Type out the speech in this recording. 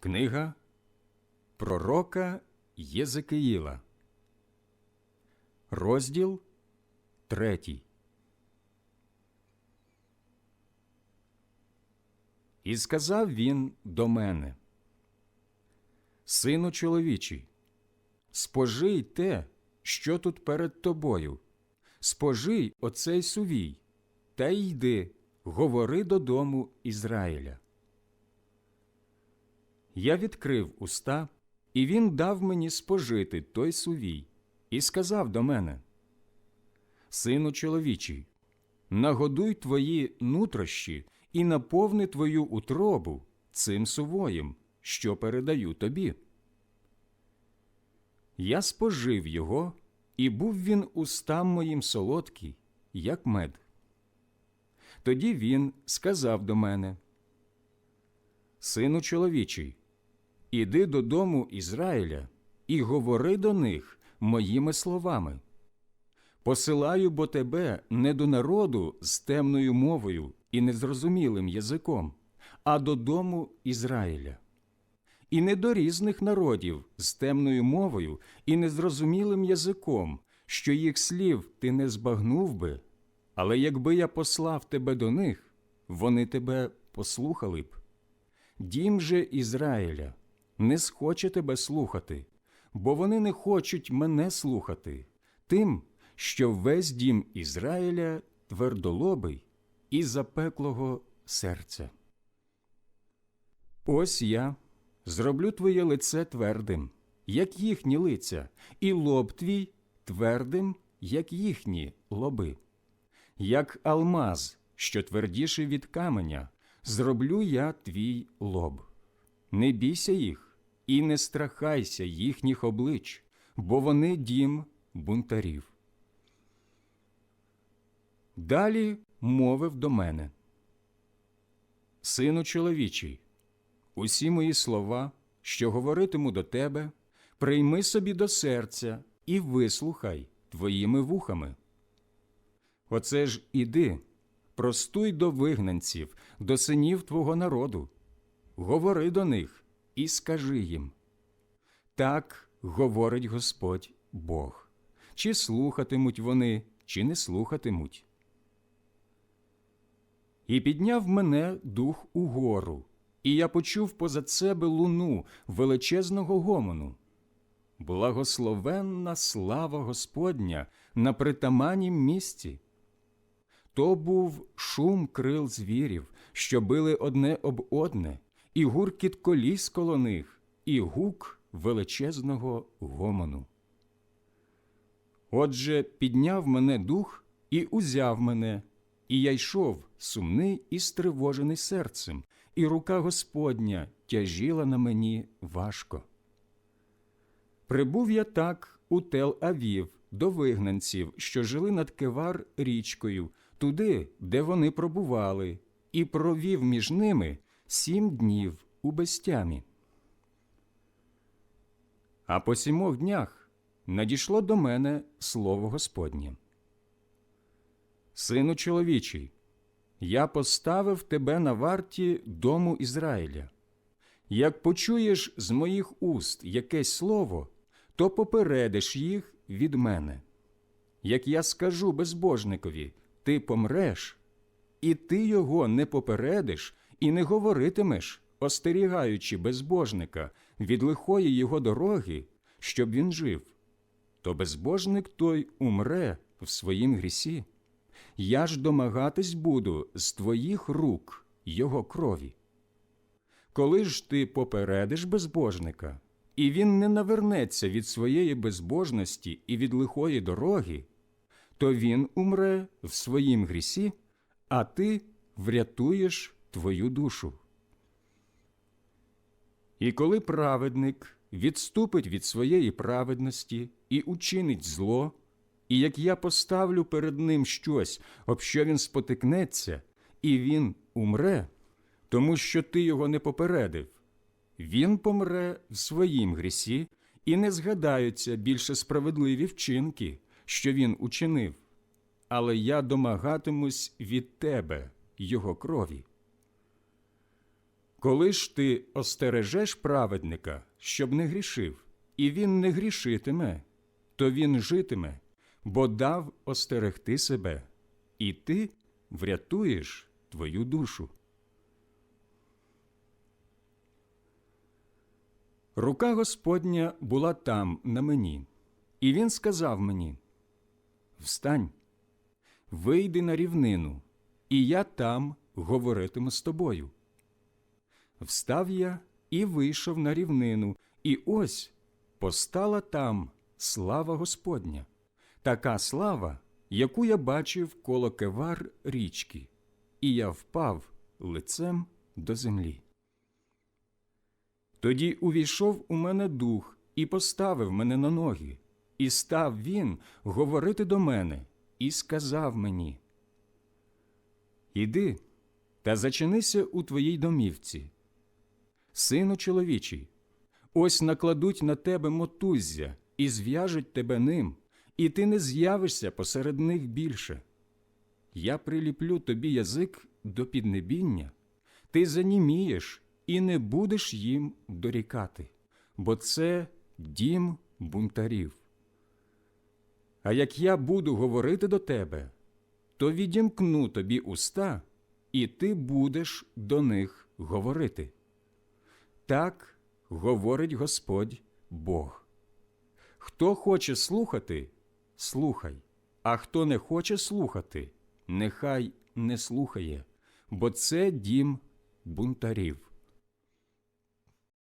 Книга Пророка Єзекиїла, розділ третій. І сказав він до мене, Сину чоловічий, спожий те, що тут перед тобою, спожий оцей сувій, та йди, говори додому Ізраїля. Я відкрив уста, і він дав мені спожити той сувій, і сказав до мене: Сину чоловічий, нагодуй твої нутрощі і наповни твою утробу цим сувоєм, що передаю тобі. Я спожив його, і був він устам моїм солодкий, як мед. Тоді він сказав до мене: Сину чоловічий, іди додому Ізраїля і говори до них моїми словами. Посилаю бо тебе не до народу з темною мовою і незрозумілим язиком, а додому Ізраїля. І не до різних народів з темною мовою і незрозумілим язиком, що їх слів ти не збагнув би, але якби я послав тебе до них, вони тебе послухали б. Дім же Ізраїля не схоче тебе слухати, бо вони не хочуть мене слухати, тим, що весь дім Ізраїля твердолобий і запеклого серця. Ось я зроблю твоє лице твердим, як їхні лиця, і лоб твій твердим, як їхні лоби. Як алмаз, що твердіший від каменя, зроблю я твій лоб. Не бійся їх і не страхайся їхніх облич, бо вони дім бунтарів. Далі мовив до мене. Сину чоловічий, усі мої слова, що говоритиму до тебе, прийми собі до серця і вислухай твоїми вухами. Оце ж іди, простуй до вигнанців, до синів твого народу, говори до них і скажи їм. Так говорить Господь Бог, чи слухатимуть вони, чи не слухатимуть. І підняв мене дух угору, і я почув позад себе луну величезного гомону. Благословенна слава Господня на притаманім місці. То був шум крил звірів, що били одне об одне, і гуркіт коліс коло них, і гук величезного гомону. Отже, підняв мене дух і узяв мене, і я йшов сумний і стривожений серцем, і рука Господня тяжіла на мені важко. Прибув я так у тел Авів до вигнанців, що жили над Кевар річкою, туди, де вони пробували, і провів між ними сім днів у безтямі. А по сімох днях надійшло до мене слово Господнє. Сину чоловічий, я поставив тебе на варті дому Ізраїля. Як почуєш з моїх уст якесь слово, то попередиш їх від мене. Як я скажу безбожникові, ти помреш, і ти його не попередиш і не говоритимеш, остерігаючи безбожника від лихої його дороги, щоб він жив, то безбожник той умре в своїм грісі. Я ж домагатись буду з твоїх рук його крові. Коли ж ти попередиш безбожника, і він не навернеться від своєї безбожності і від лихої дороги, то він умре в своїм грісі, а ти врятуєш твою душу. І коли праведник відступить від своєї праведності і учинить зло, і як я поставлю перед ним щось, об що він спотикнеться, і він умре, тому що ти його не попередив, він помре в своїм грісі і не згадаються більше справедливі вчинки, що він учинив, але я домагатимусь від тебе його крові. Коли ж ти остережеш праведника, щоб не грішив, і він не грішитиме, то він житиме, бо дав остерегти себе, і ти врятуєш твою душу. Рука Господня була там, на мені, і він сказав мені: Встань, вийди на рівнину, і я там говоритиму з тобою. Встав я і вийшов на рівнину, і ось постала там слава Господня, така слава, яку я бачив коло кевар річки, і я впав лицем до землі. Тоді увійшов у мене дух і поставив мене на ноги, і став він говорити до мене, і сказав мені: Іди та зачинися у твоїй домівці. Сину чоловічий, ось накладуть на тебе мотуззя і зв'яжуть тебе ним, і ти не з'явишся посеред них більше. Я приліплю тобі язик до піднебіння, ти занімієш і не будеш їм дорікати, бо це дім бунтарів. А як я буду говорити до тебе, то відімкну тобі уста, і ти будеш до них говорити. Так говорить Господь Бог. Хто хоче слухати, слухай, а хто не хоче слухати, нехай не слухає, бо це дім бунтарів.